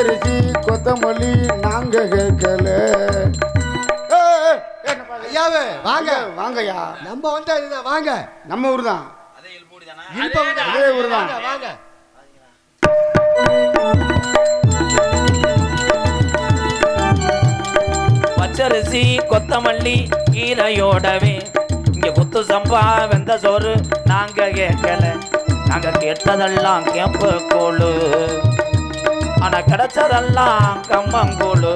பச்சரிசி கொத்தமல்லி நாங்க கேட்கல? ஐயாவே வாங்க. வாங்கய்யா. நம்ம வந்தா இதுதான் வாங்க. நம்ம ஊர் தான். அதே ஊர் தான். வாங்க, பச்சரிசி கொத்தமல்லி கீரையோடவே. இங்க குத்து சம்பா வெந்த சோறு நாங்க கேட்கல. நாங்க கேட்டதெல்லாம் கேப்ப கூழு. ஆனா கிடைச்சதெல்லாம் கம்மங்கூழு.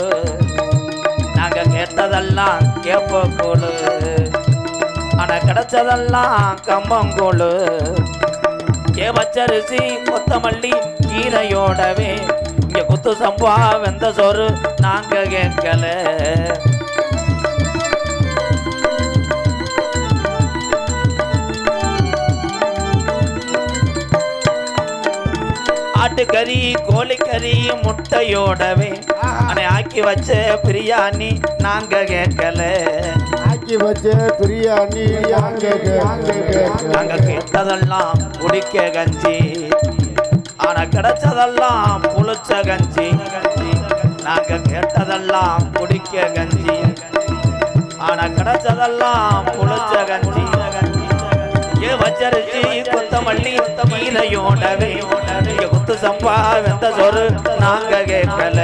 நாங்க கேட்டதெல்லாம் கேப்ப கூழு ஆனா கிடைச்சதெல்லாம் கம்மங்கூழு. கேவச்சரிசி கொத்தமல்லி கீரையோடவே இங்க குத்து சம்பா வெந்த சோறு நாங்க கேட்கல. ஆட்டுக்கறி கோழிக்கறி முட்டையோடவே அனை ஆக்கி வச்ச பிரியாணி நாங்க கேட்கல. ஆக்கி வச்ச பிரியாணி நாங்க கேட்டதெல்லாம் குடிக்க கஞ்சி. ஆனா கிடைச்சதெல்லாம் புளிச்ச கஞ்சி. நாங்க கேட்டதெல்லாம் குடிக்க கஞ்சி. ஆனா கிடைச்சதெல்லாம் புளிச்ச கஞ்சி. ஏ வச்சரிசி கொத்தமல்லி கீரையோடவே பத்து சம்பா வெந்த சொரு நாங்க கேட்கல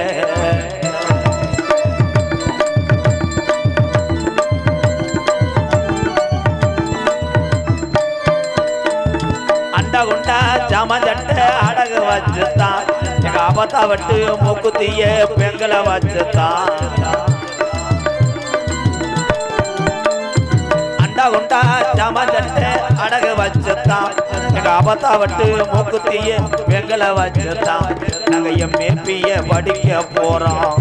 அண்டா குண்டா ஜமஜட்ட அடகு வச்சுத்தான் எங்க ஆபத்தா வட்டு மூக்குத்திய பெண்களை வச்சுத்தான் அண்டா குண்டா ஜமஜட்ட அடகு வச்சுத்தான் ஆபத்தா வட்டு மூக்குத்திய பெண்களை வச்சுத்தான் நாங்க எம்ஏபிய படிக்க போறோம்.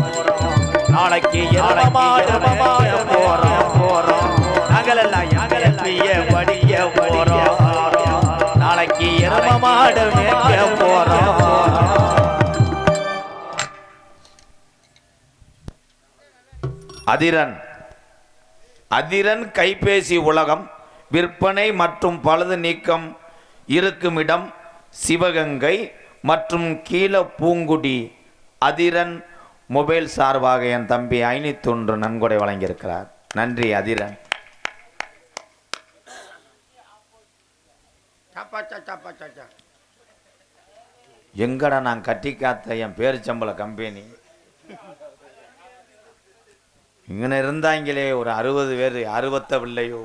நாளைக்கு போறோம் போறோம். நாங்களெல்லாம் எம்ஏபிய படிக்க போறோம். நாளைக்கு எருமமாடு மேய்க்க போறோம். அதிரன். அதிரன் கைபேசி உலகம் விற்பனை மற்றும் பழுது நீக்கம் இருக்குமிடம் சிவகங்கை மற்றும் கீழ பூங்குடி அதிரன் மொபைல் சார்பாக என் தம்பி ஐநூத்தொன்று நன்கொடை வழங்கியிருக்கிறார். நன்றி அதிரன். எங்கடா நான் கட்டி காத்த என் பேரிச்சம்பள கம்பெனி? இங்கன இருந்தாங்களே ஒரு அறுபது பேர் அறுபத்த பிள்ளையோ.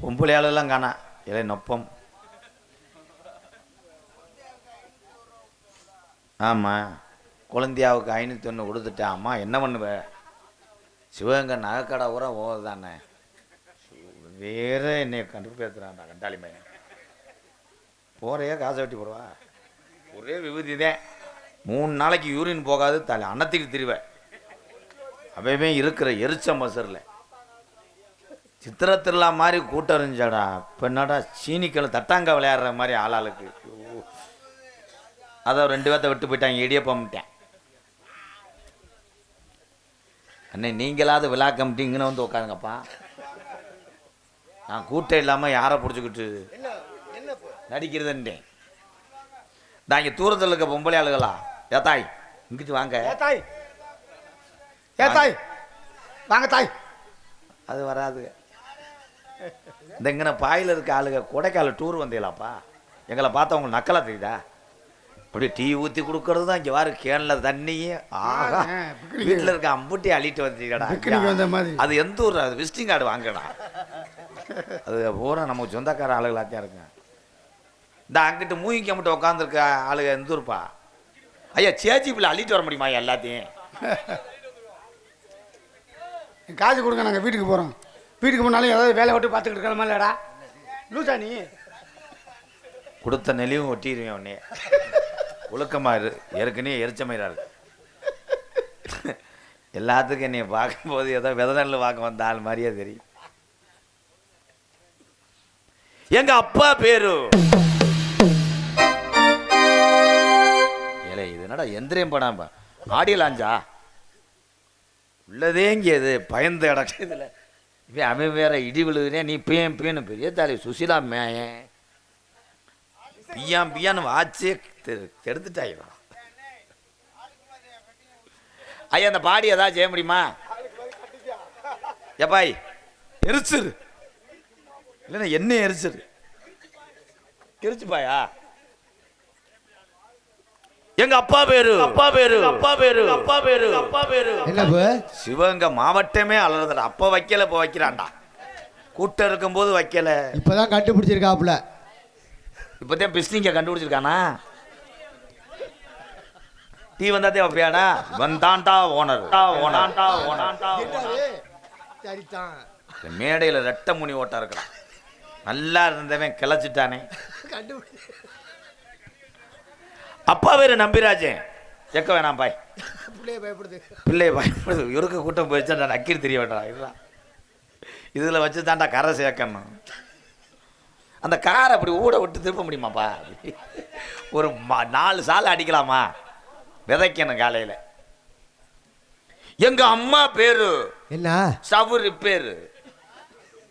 பொம்பளையாளெல்லாம் காணா. இலை நொப்பம். ஆமாம் குழந்தையாவுக்கு ஐநூற்றி ஒன்று கொடுத்துட்டேன் அம்மா என்ன பண்ணுவ? சிவகங்கை நகைக்கடை ஊரா ஓவர் தானே. வேற என்னை கண்டுபிடிக்கிறான்டா கண்டாளி மையன் போறையே காசை வெட்டி போடுவா. ஒரே விபூதி தான் மூணு நாளைக்கு யூரின் போகாது தலை அன்னத்துக்கு திருவேன் அப்பயுமே இருக்கிற எரிச்ச மசரில். சித்திர திருவிழா மாதிரி கூட்டம் இருந்துச்சாடா. இப்போ என்னடா சீனிக்கல் தட்டாங்க விளையாடுற மாதிரி ஆளாளுக்கு. அதை ரெண்டு பேர்த்த விட்டு போயிட்டாங்க. இடியப்பம்ட்டேன் அண்ணே நீங்களாவது விழா கமிட்டிங்கன்னு வந்து உட்காருங்கப்பா நான் கூட்டம் இல்லாமல் யாரை பிடிச்சிக்கிட்டு நடிக்கிறதுன்ட்டேன். நான் இங்கே தூரத்தில் இருக்க பொம்பளை ஆளுகளா? ஏத்தாய் இங்கிட்டு வாங்க. ஏ தாய். ஏ தாய். வாங்க தாய். அது வராது. இந்த இங்கன பாயில் இருக்க ஆளுங்க கொடைக்கால டூர் வந்தீங்களாப்பா எங்களை பார்த்தா உங்களுக்கு நக்கலா தெரியுதா? அப்படியே டீ ஊற்றி கொடுக்கறது தான் இங்கே வாரு கேனில் தண்ணியே ஆகா. வீட்டில் இருக்க அம்புட்டி அள்ளிட்டு வந்தீங்கடா. பிக்னிக் வந்த மாதிரி. அது எந்த ஊர் அது விசிட்டிங் கார்டு வாங்கடா அது பூரா நமக்கு சொந்தக்கார ஆளுகளாத்தான் இருக்குங்க. இந்த அங்கிட்டு மூங்கிக்க மட்டும் உட்காந்துருக்க ஆளுங்க எந்த ஊர்ப்பா? ஐயா சேச்சிப்பில் அள்ளிட்டு வர முடியுமா எல்லாத்தையும்? காசு கொடுங்க நாங்கள் வீட்டுக்கு போகிறோம் வீட்டுக்கு போனாலும் ஏதாவது வேலை விட்டு பார்த்துக்கிட்டு இருக்கிற மாதிரிடா லூசா நீ. கொடுத்த நெலியும் ஒட்டிடுவேன் உடனே ஒழுக்கமாக இரு. ஏற்கனவே எரிச்சமயிரா இருக்கு. எல்லாத்துக்கும் என்னை பார்க்கும்போது ஏதோ விதநெல் பார்க்க வந்த ஆள் மாதிரியே தெரியும். எங்க அப்பா பேரு? ஏலே இது என்னடா எந்திரியம் படம்? ஆடியலாஞ்சா உள்ளதே இங்கே இது பயந்த இடம் இதில். இப்போ அவன் வேற இடி விழுதுனே நீ பியன் பேனு பெரிய தாலி. சுசிலா மேயன் பியான் பியான்னு வாச்சே எடுத்துட்டாயிரும் ஐயா அந்த பாடி ஏதாவது செய்ய முடியுமா? எப்பாய் எரிச்சிரு. இல்லைன்னா என்ன எரிச்சிரு. எரிச்சுப்பாயா எங்க அப்பா பேரு? அப்பா பேரு? அப்பா பேரு? அப்பா பேரு? அப்பா பேரு? என்ன போ சிவகங்கை மாவட்டமே அலறதுடா. அப்ப வைக்கல இப்ப வைக்கிறான்டா. கூட்டம் இருக்கும்போது வைக்கல. இப்பதான் கண்டுபிடிச்சிருக்காப்புல. இப்பதான் பிஸ்னிங்க கண்டுபிடிச்சிருக்கானா? டீ வந்தாதே வைப்பியாடா? வந்தான்டா ஓனர். ஓனான்டா ஓனான்டா சரிதான். மேடையில் ரெட்ட முனி ஓட்டா இருக்கிறான். நல்லா இருந்தவன் கிளச்சிட்டானே. கண்டுபிடி அப்பா பேரு நம்பிராஜன் எக்க வேணாம் பாய். பிள்ளைய பயப்படுது. பிள்ளைய பயப்படுது. இவருக்கு கூட்டம் போயிடுச்சா நான் நக்கீர் தெரிய வேண்டாம் இதுதான். இதில் வச்சு தான்டா கரை சேர்க்கணும். அந்த காரை அப்படி ஊட விட்டு திருப்ப முடியுமாப்பா? ஒரு நாலு சாலை அடிக்கலாமா? விதைக்கணும் காலையில். எங்க அம்மா பேரு? என்ன? சவுரு பேரு.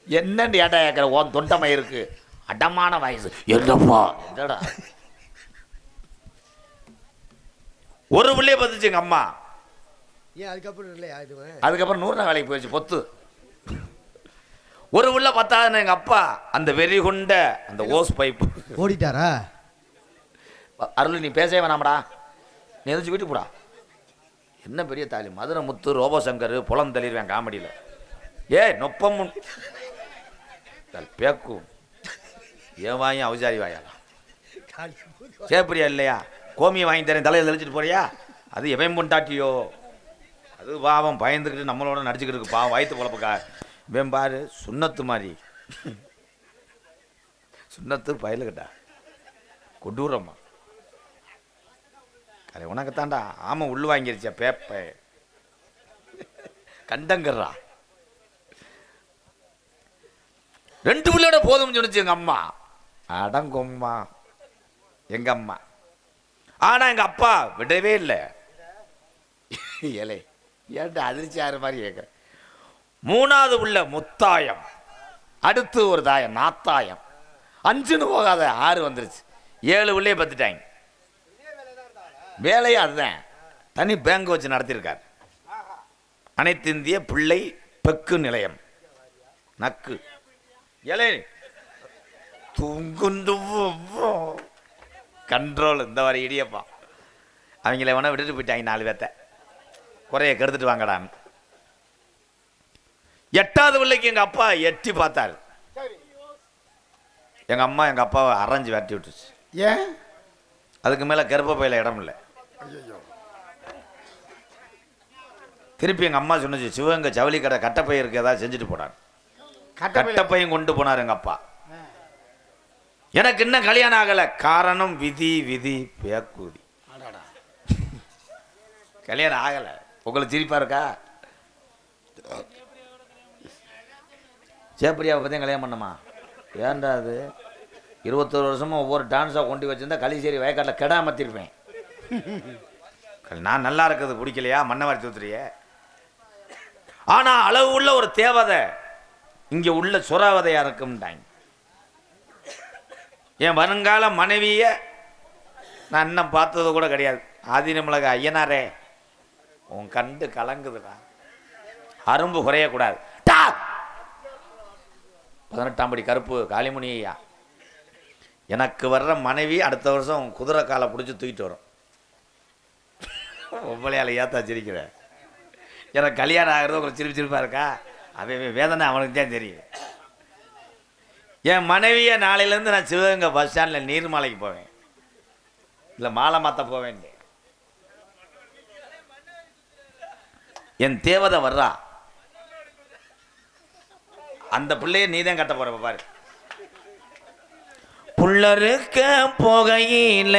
என்னன்னு ஏட்டா கேட்குற உன் தொண்டமை இருக்கு அடமான வயசு என்னப்பா? என்னடா ஒரு பிள்ளைய பத்துச்சு எங்க அம்மா. ஏன் அதுக்கப்புறம் இல்லையா இது? அதுக்கப்புறம் நூறு நாள் வேலைக்கு போயிடுச்சு பொத்து. ஒரு உள்ள பத்தாதுன்னு எங்க அப்பா அந்த வெறி கொண்ட அந்த ஓஸ் பைப்பு. ஓடிட்டாரா? அருள் நீ பேசவே வேணாமடா. நீ எதிர்த்து வீட்டுக்கு போடா. என்ன பெரிய தாலி? மதுரை முத்து ரோபோ சங்கர் புலம் தள்ளிடுவேன் காமெடியில். ஏ நொப்பம் பேக்கும். ஏன் வாயும் அவசாரி வாயாலாம் சேப்பிரியா இல்லையா? கோமியை வாங்கி தரேன் தலையில் தெளிச்சிட்டு போறியா? அது எவன் பொண்டாட்டியோ? அது பாவம் பயந்துக்கிட்டு நம்மளோட நடிச்சுக்கிட்டு இருக்கு பாவம் வயிற்று குழப்பக்கா இவன் பாரு சுண்ணத்து மாதிரி. சுண்ணத்து பயலுக்கிட்டா கொடூரம்மா. அது உனக்குத்தான்டா ஆமாம் உள்ளு வாங்கிருச்சா பேப்ப. கண்டங்கர்றா. ரெண்டு பிள்ளையோட போதும்னு சொன்னிச்சு எங்கள் அம்மா. அடங்கொம்மா. எங்கள் அம்மா. ஆனா எங்க அப்பா விடவே இல்லை. ஏலே ஏன்டா அதிர்ச்சி ஆறு மாதிரி கேட்குற மூணாவது உள்ள முத்தாயம். அடுத்து ஒரு தாயம் நாத்தாயம். அஞ்சுன்னு போகாத ஆறு வந்துருச்சு. ஏழு உள்ளே பத்துட்டாங்க. வேலையும் அதுதான். தனி பேங்க் வச்சு நடத்தியிருக்கார் அனைத்து இந்திய பிள்ளை பெக்கு நிலையம். நக்கு. ஏலே தூங்குந்து கண்ட்ரோல் இந்த மாதிரி இடியப்பா. அவங்கள வேணா விட்டுட்டு போயிட்டாங்க நாலு பேர்த்த. குறைய கெடுத்துட்டு வாங்கடான்னு எட்டாவது பிள்ளைக்கு எங்க அப்பா எட்டி பார்த்தாரு. எங்க அம்மா எங்க அப்பாவை அரைஞ்சு விரட்டி விட்டுச்சு. ஏன்? அதுக்கு மேல கர்ப்பப்பையில இடம் இல்லை. திருப்பி எங்க அம்மா சொன்னுச்சு சிவகங்கை ஜவுளி கடை கட்டப்பை இருக்கு ஏதாவது செஞ்சுட்டு போனார் கட்டப்பையும் கொண்டு போனார் எங்க அப்பா. எனக்கு இன்னும் கல்யாணம் ஆகல. காரணம் விதி விதி பேக்கூதி. கல்யாணம் ஆகல. உங்களுக்கு சிரிப்பா இருக்கா? சேப்பரியாவை பற்றியும் கல்யாணம் பண்ணமா ஏன்டா அது? இருபத்தோரு வருஷமா ஒவ்வொரு டான்ஸாக கொண்டு வச்சிருந்தா களிசேரி வயக்காட்டில் கெடா மாற்றிருப்பேன் நான் நல்லா இருக்கிறது பிடிக்கலையா? மண்ணவாரி தூத்துறிய. ஆனால் அளவு உள்ள ஒரு தேவதை இங்கே உள்ள சுறாவதையாக இருக்கும்ட்டாங்க என் வருங்கால மனைவியை நான் இன்னும் பார்த்தது கூட கிடையாது. ஆதினமிளக ஐயனாரே உன் கண்டு கலங்குதுடா. அரும்பு குறையக்கூடாது. டா! பதினெட்டாம் படி கருப்பு காளிமுனி ஐயா. எனக்கு வர்ற மனைவி அடுத்த வருஷம் குதிரை காலை பிடிச்சி தூக்கிட்டு வரும். ஒவ்வொலையால ஏத்தா சிரிக்கிற. எனக்கு கல்யாணம் ஆகிறது உங்களுக்கு சிரிப்பு சிரிப்பாக இருக்கா? அவன் வேதனை அவனுக்கு தான் தெரியும். என் மனைவியை நாளையிலேருந்து நான் சிவகங்கை பஸ் ஸ்டாண்டில் நீர்மாலைக்கு போவேன். இல்லை மாலை மாற்ற போவேன். என் தேவதை வர்றா. அந்த பிள்ளைய நீ தான் கட்ட போற பாரு. புள்ளருக்க போகையில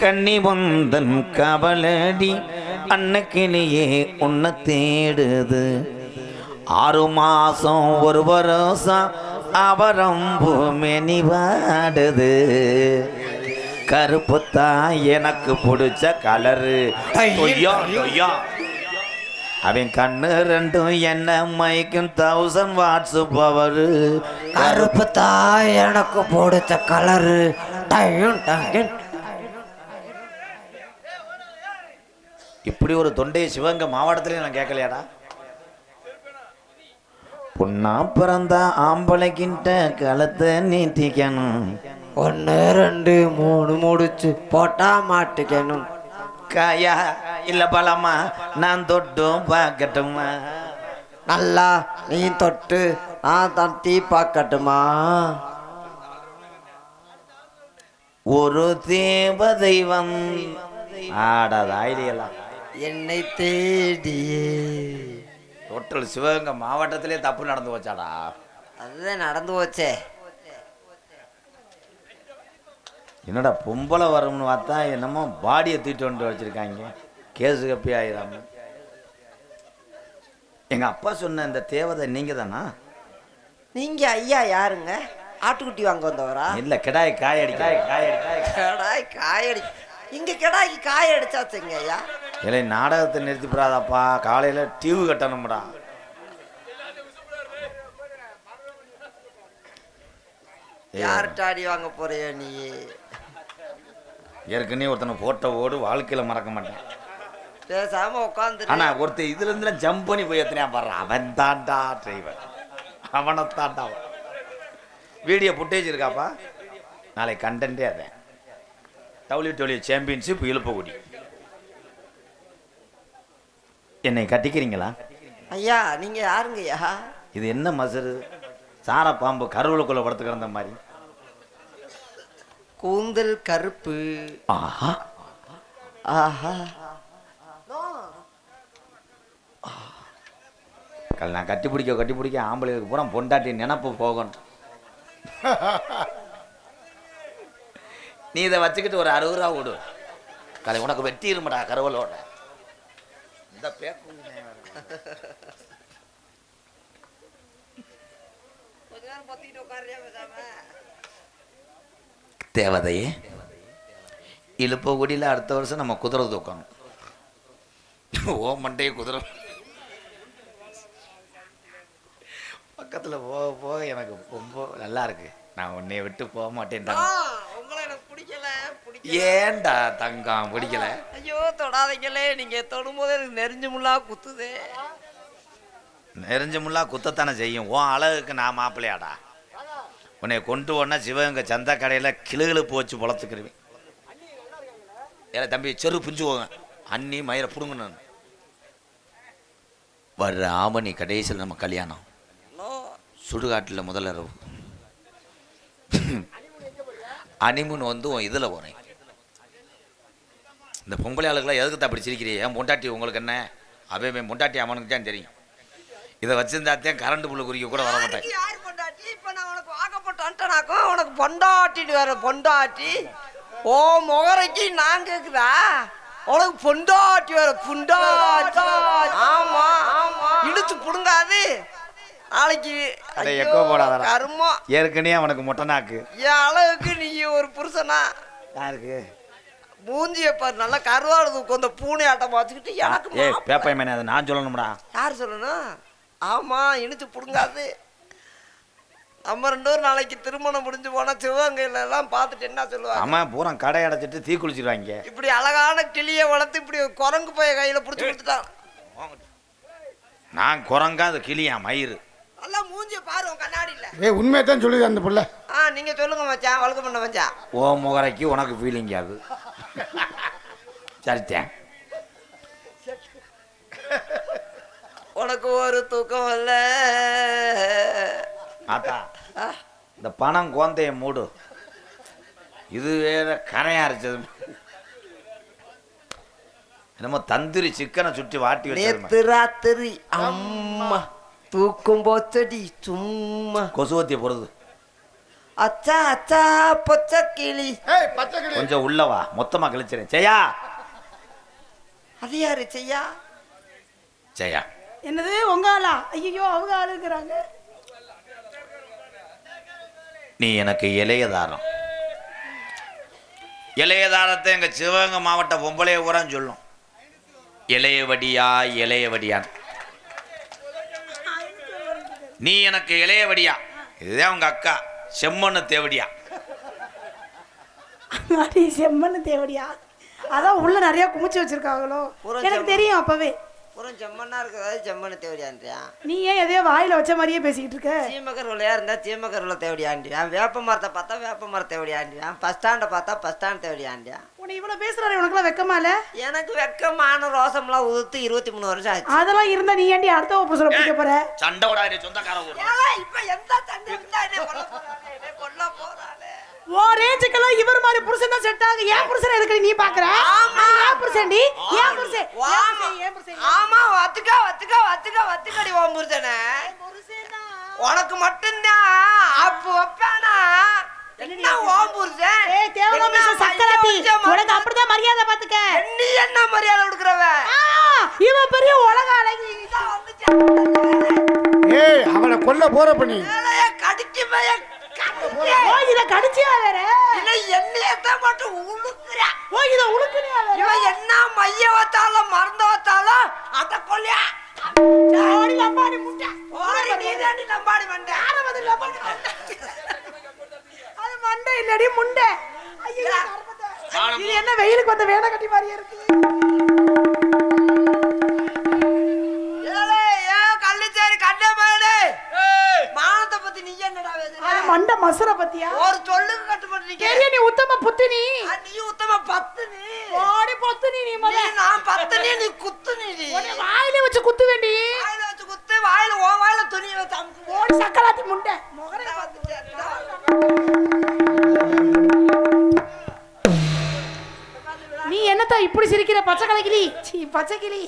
கண்ணி வந்தன் கவலடி அன்னக்கிளியே உன்னை தேடுது. ஆறு மாசம் ஒரு வருஷம் அவரம்பு மெனி வாடுது கருப்பு தான் எனக்கு பிடிச்ச கலரு அவன் கண்ணு ரெண்டும் என்ன மைக்கும் தௌசண்ட் வாட்ஸ் பவரு கருப்பு தான் எனக்கு பிடிச்ச கலரு இப்படி ஒரு தொண்டையை சிவகங்கை மாவட்டத்திலே நான் கேட்கலையாடா? பொண்ணா பிறந்தா ஆம்பளைக்கிட்ட கழுத்தை நீட்டிக்கணும். ஒன்று ரெண்டு மூணு முடிச்சு போட்டா மாட்டுக்கணும். காயா இல்ல பழமா? நான் தொட்டும் பார்க்கட்டுமா? நல்லா நீ தொட்டு நான் தட்டி பார்க்கட்டுமா? ஒரு தேவதை வந் ஆடாத ஐடியெல்லாம். என்னை தேடியே. டோட்டல் சிவகங்கை மாவட்டத்திலே தப்பு நடந்து போச்சாடா? அதுதான் நடந்து போச்சே. என்னடா பொம்பளை வரும்னு பார்த்தா என்னமோ பாடியை தூக்கிட்டு வந்து வச்சிருக்காங்க. கேசு கப்பி ஆயிடாம எங்க அப்பா சொன்ன இந்த தேவதை நீங்க தானா நீங்க ஐயா யாருங்க? ஆட்டுக்குட்டி வாங்க வந்தவரா? இல்ல கிடாய் காயடி காய் காயடி காய் கடாய் காயடி. இங்க கடாய்க்கு காய அடிச்சாச்சுங்க ஐயா. இல்லை நாடகத்தை நிறுத்தி போடாதப்பா காலையில டிவி கட்டணும்டா. யார்கிட்ட அடி வாங்க போறியோ நீ? ஏற்கனவே ஒருத்தனை போட்டோ ஓடு வாழ்க்கையில மறக்க மாட்டேன். பேசாம உட்காந்து ஆனா ஒருத்தன் இதுல இருந்து ஜம்ப் பண்ணி போய் எத்தனையா பாடுறான் அவன் தாண்டா டிரைவர் அவனை. தாண்டா வீடியோ ஃபுட்டேஜ் இருக்காப்பா? நாளை கண்டென்ட்டே அதேன் டபிள்யூ டபிள்யூ சாம்பியன்ஷிப் இழுப்பகுடி. என்னை கட்டிக்கிறீங்களா? ஐயா நீங்க யாருங்க ஐயா? இது என்ன மசரு சார பாம்பு கருவலுக்குள்ள படுத்து கிடந்த மாதிரி. கூந்தல் கருப்பு. ஆஹா. ஆஹா. கல் நான் கட்டி பிடிக்க கட்டி பிடிக்க ஆம்பளைக்கு பூரா பொண்டாட்டி நினப்பு போகணும். நீ இதை வச்சுக்கிட்டு ஒரு அறுபது ரூபா விடு கலை உனக்கு வெட்டி இருமடா கருவலோட. இந்த பேக்கு தேவதையே இழுப்பகுடியில் அடுத்த வருஷம் நம்ம குதிரை தூக்கணும். ஓ மண்டையை குதிரை. பக்கத்தில் போக போக எனக்கு ரொம்ப நல்லா இருக்கு. நான் உன்னைய விட்டு போக மாட்டேன்டா. உங்களை எனக்கு பிடிக்கல பிடிக்கல. ஏன்டா தங்கம் பிடிக்கல? ஐயோ தொடாதீங்களே. நீங்க தொடும்போது எனக்கு நெறிஞ்சு முள்ளா குத்துதே. நெறிஞ்ச முள்ளா குத்தத்தானே செய்யும். உன் அழகுக்கு நான் மாப்பிள்ளையாடா. உன்னை கொண்டு போனா சிவகங்கை சந்த கடையில் கிளுகிழப்பு வச்சு பொழத்துக்கிருவேன் ஏல தம்பி செரு புஞ்சு போங்க அண்ணி மயிரை புடுங்கணும் வர்ற ஆமணி கடைசியில் நம்ம கல்யாணம். சுடுகாட்டில் முதல் இரவு. அனிமுன் வந்து உன் இதில் போகிறேன் இந்த பொம்பளை ஆளுக்கெல்லாம் எதுக்கு அப்படி சிரிக்கிறீ ஏன் பொண்டாட்டி உங்களுக்கு என்ன? அவன் பொண்டாட்டி அவனுக்கு தான் தெரியும். இதை வச்சிருந்தாத்தேன் கரண்ட் புல்லு குறிக்க கூட வர மாட்டேன். யார் பொண்டாட்டி? இப்ப நான் உனக்கு பொண்டாட்டிட்டு வேற பொண்டாட்டி. ஓ முகரைக்கு நான் கேக்குதா? உனக்கு பொண்டாட்டி வேற பொண்டாட்டி ஆமா இழுத்து புடுங்காது. நாளைக்கு எக்கோ போடாதடா. கருமம். ஏற்கனவே அவனுக்கு மொட்டை நாக்கு. என் அளவுக்கு நீ ஒரு புருஷனா? யாருக்கு? மூஞ்சிய பாரு நல்லா கருவாடு உட்காந்த பூனை ஆட்டம் வச்சுக்கிட்டு எனக்கு ஏய் மாப்பிள்ளை. பேப்பை மேனே அதை நான் சொல்லணும்டா. யார் சொல்லணும்? ஆமா இழுத்து புடுங்காது. நம்ம ரெண்டு பேரும் நாளைக்கு திருமணம் முடிஞ்சு போனா சிவகங்கையில எல்லாம் பார்த்துட்டு என்ன சொல்லுவாங்க? அம்மா பூரா கடை அடைச்சிட்டு தீ குளிச்சிருவாங்க. இப்படி அழகான கிளியை வளர்த்து இப்படி குரங்கு பைய கையில புடிச்சு கொடுத்துட்டான். நான் குரங்கா அது கிளியா மயிறு. நல்லா மூஞ்சிய பாரு உன் கண்ணாடியில. ஏய் உண்மையை தான் சொல்லுது அந்த புள்ள. ஆ நீங்க சொல்லுங்க மச்சான் வழக்கு பண்ண மச்சான். ஓ முகரைக்கு உனக்கு ஃபீலிங் சரித்தேன் உனக்கு ஒரு தூக்கம் இல்ல. ஆத்தா இந்த பணம் கோந்தைய மூடு. இது வேற கரையா அரைச்சது. என்னமோ தந்திரி சிக்கனை சுற்றி வாட்டி நேத்து ராத்திரி அம்மா தூக்கும் போச்சடி சும்மா. கொசுவத்தி போடுது. அச்சா அச்சா பொச்ச கிளி கொஞ்சம் உள்ளவா மொத்தமா கழிச்சிடேன் ஜெயா! அது யாரு செய்யா ஜெயா. என்னது உங்க ஆளா? ஐயோ அவங்க ஆளு இருக்கிறாங்க. நீ எனக்கு இளையதாரம் இளையதாரத்தை எங்க சிவகங்கை மாவட்ட பொம்பளைய ஊரா சொல்லும். இளையவடியா இளையவடியான் நீ எனக்கு இளையவடியா. இதுதான் உங்க அக்கா. செம்மண்ணு தேவடியா. செம்மண்ணு தேவடியா? அதான் உள்ள நிறைய குமிச்சு வச்சிருக்காங்களோ? எனக்கு தெரியும் அப்பவே. புறம் செம்மண்ணா இருக்கிறது செம்மண்ணு தேவடியான்றியா நீ ஏன் எதையோ வாயில வச்ச மாதிரியே பேசிக்கிட்டு இருக்க? சீமக்கருவிலையா இருந்தா சீமக்கருவில் தேவடியாண்டியான் வேப்ப மரத்தை பார்த்தா வேப்ப மரம் தேவடியாண்டியான் பஸ் ஸ்டாண்டை பார்த்தா பஸ் ஸ்டாண்ட் தேவடியாண்டியான் உன்னை இவ்வளவு பேசுறாரு உனக்குலாம் வெக்கமா இல்ல? எனக்கு வெக்கமான ரோசம்லாம் உதுத்து இருபத்தி மூணு வருஷம் ஆச்சு. அதெல்லாம் இருந்தா நீ ஏன்டி அடுத்த புருஷனை பிடிக்க போற? சண்டை விடாது சொந்தக்கார ஊர் ஏலே, இப்ப எந்த சண்டை கொல்ல போறானே. ஓ ரேஞ்சுக்கெல்லாம் இவர் மாதிரி புருஷன் தான் செட் ஆகுது. ஏன் புருஷன் எதுக்கு நீ பாக்குற? ஆமா. ஏன் புருஷன்டி ஏன் புருஷன் ஏன் ஆமா. புருஷன்? ஏன் புருஷன் ஆமா வத்துக்க வத்துக்க வத்துக்க வத்துக்கடி உன் புருஷனே. உனக்கு மட்டும்தான். அப்ப வைப்பானா? என்ன ஓம் புருஷன்? ஏய் பேச சக்கராத்தி. உனக்கு. அப்படிதான் மரியாதை பாத்துக்க. நீ என்ன மரியாதை கொடுக்குறவ? ஆ, இவன் பெரிய உலக அழகி. இதான் வந்துச்சு. ஏய் அவளை கொல்ல போற பண்ணி. ஓ இத கடிச்சியா வேற? இல்ல என்னையத்தான் மட்டும் உழுக்குறா. ஓ இத வேற? இவன் என்ன மைய வச்சாலும் மருந்து வச்சாலும் அத கொல்லியா ஓடி லம்பாடி முட்டை. ஓடி நீ தாண்டி நம்பாடி வந்தேன் ஆரவது லம்பாடி அது மண்டை இல்லடி முண்டை. ஐயோ. இது என்ன வெயிலுக்கு வந்த வேலை கட்டி மாதிரியே முண்டை முகரே நீ என்னத்தா இப்படி சிரிக்கிற? பச்சை கலக்கிளி சீ பச்சை கிளி.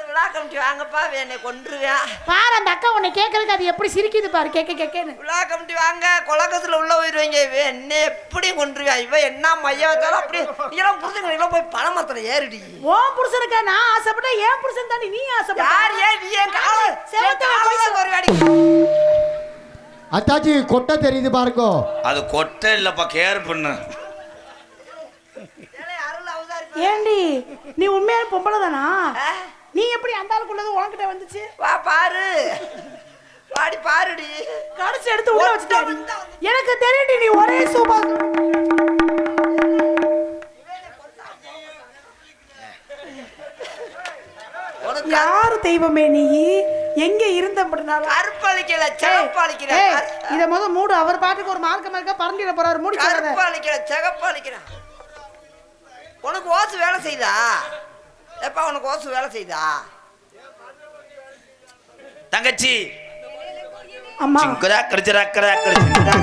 விழா கமிட்டி வாங்கப்பா என்னை கொன்றுவேன் பாரு அந்த அக்கா உன்னை கேட்கறதுக்கு அது எப்படி சிரிக்குது பாரு கேட்க கேட்கன்னு விழா கமிட்டி வாங்க கொலக்கத்துல உள்ள போயிருவீங்க. இவன் என்ன எப்படி கொன்றுவேன் இவன் என்ன மைய வச்சாலும் அப்படி. இதெல்லாம் புரிஞ்சுங்க போய் பணமரத்துல ஏறிடி. ஓன் புருஷனுக்கா நான் ஆசைப்பட்டேன் ஏன் புருஷன் தாண்டி நீ யார் ஆசைப்பட்ட ஏன் நீ என் கால ஒரு அடி அத்தாச்சி கொட்டை தெரியுது பாருங்கோ. அது கொட்டை இல்லப்பா கேர் பண்ணு. ஏண்டி நீ உண்மையான பொம்பளை தானா? ஆ? நீ எப்படி அந்த ஆளுக்குள்ளது உன்கிட்ட வந்துச்சு? வா பாரு. வாடி பாருடி. கடிச்சு எடுத்து உள்ள வச்சுட்டாடி எனக்கு தெரியுடி நீ ஒரே சூப்பா உனக்கு யாரு தெய்வமே நீ? எங்க இருந்த அப்படினாலும் கருப்பளிக்கல சிகப்பளிக்கிற இத முத மூடு அவர் பாட்டுக்கு ஒரு மார்க்க மார்க்க பறந்துட போறாரு மூடி. கருப்பளிக்கிற சிகப்பளிக்கிற உனக்கு ஓசு வேலை செய்தா? எப்பா உனக்கு ஓசு வேலை செய்தா? தங்கச்சி. அம்மா. சிங்கரா கடிச்சரா கரா கடிச்சரா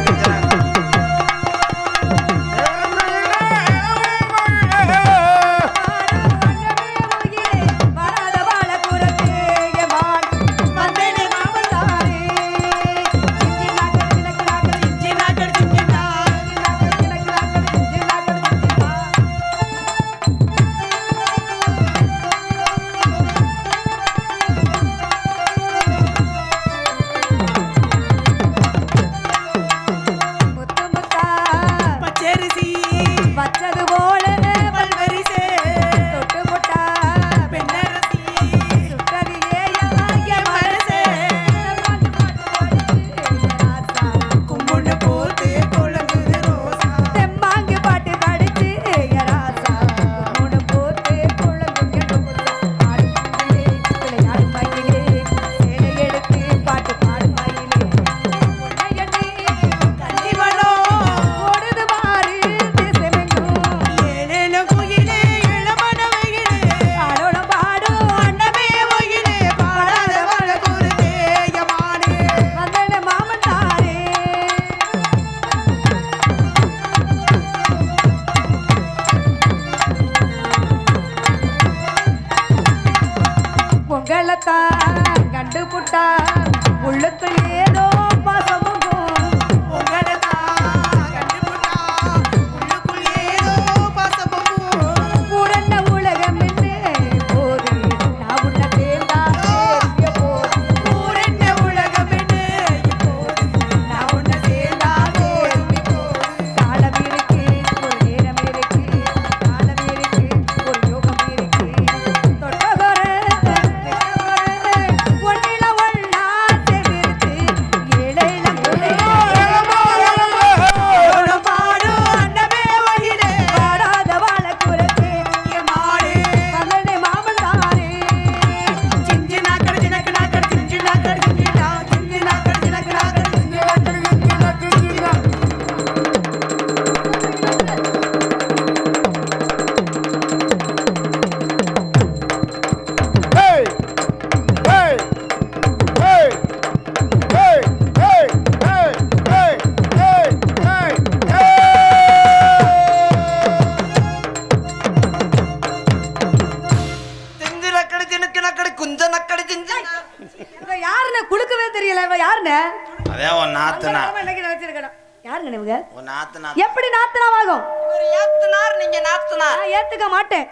உன் நாத்தனா எப்படி நாத்தனாவாகும்? இவர் ஏத்துனார் நீங்க நாத்துனார். நான் ஏத்துக்க மாட்டேன்?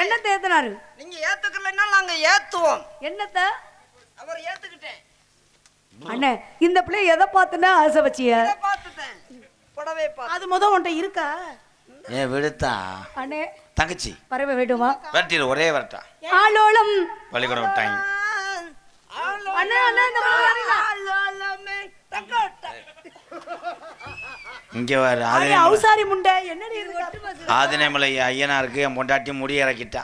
என்னத்தை ஏத்துனாரு? நீங்க ஏத்துக்கலைன்னா நாங்க ஏத்துவோம். என்னத்தை? அவர் ஏத்துக்கிட்டேன். அண்ணே இந்த பிள்ளை எதை பார்த்துன்னா ஆசை வச்சிய? பார்த்துட்டேன். புடவை பார்த்து அது முத உன்ட்ட இருக்கா? ஏன் விடுத்தா? அண்ணே தங்கச்சி. பறவை வேண்டுமா? வெட்டிடு ஒரே வரட்டா. ஆளோளம். பள்ளிக்கூடம் விட்டாங்க. அண்ணே அண்ணே இந்த பிள்ளை வரீங்களா? இங்கே வர அவுசாரி முண்டை இருக்கு ஆதினமலை ஐயனாருக்கு என் பொண்டாட்டி முடி இறக்கிட்டா.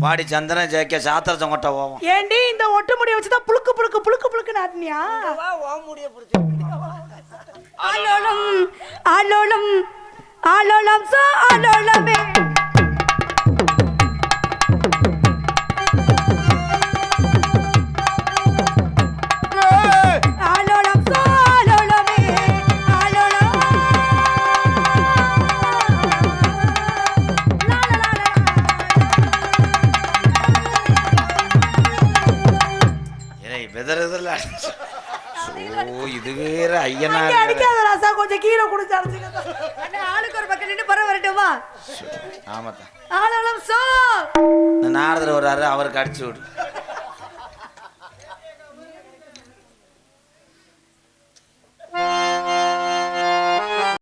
பாடி சந்திரன் ஜெயிக்க சாத்திரத்தை கொட்ட போவோம் ஏண்டி இந்த ஒட்டு முடிய வச்சுதான் புழுக்கு புழுக்கு புழுக்கு புழுக்கு நாட்டினியா? முடிய ஆளோளம் ஆளோளம் ஆளோளம் சோ ஆளோளமே attitude.